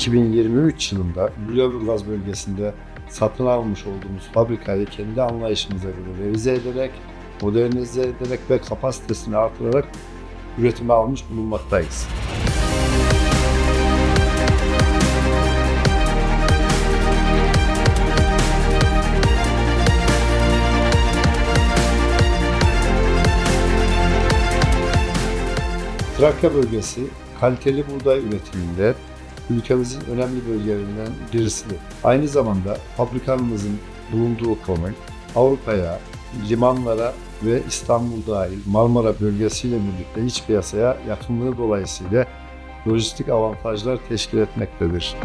2023 yılında Lüleburgaz bölgesinde satın almış olduğumuz fabrikayı kendi anlayışımıza göre revize ederek, modernize ederek ve kapasitesini artırarak üretime almış bulunmaktayız. Trakya bölgesi kaliteli buğday üretiminde ülkemizin önemli bölgelerinden birisidir. Aynı zamanda fabrikamızın bulunduğu konum Avrupa'ya, limanlara ve İstanbul dahil Marmara bölgesiyle birlikte iç piyasaya yakınlığı dolayısıyla lojistik avantajlar teşkil etmektedir.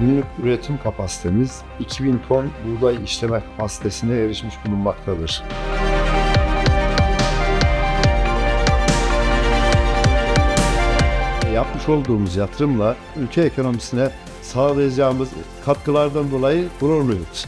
Günlük üretim kapasitemiz 2000 ton buğday işleme kapasitesine erişmiş bulunmaktadır. Yapmış olduğumuz yatırımla ülke ekonomisine sağlayacağımız katkılardan dolayı gururluyuz.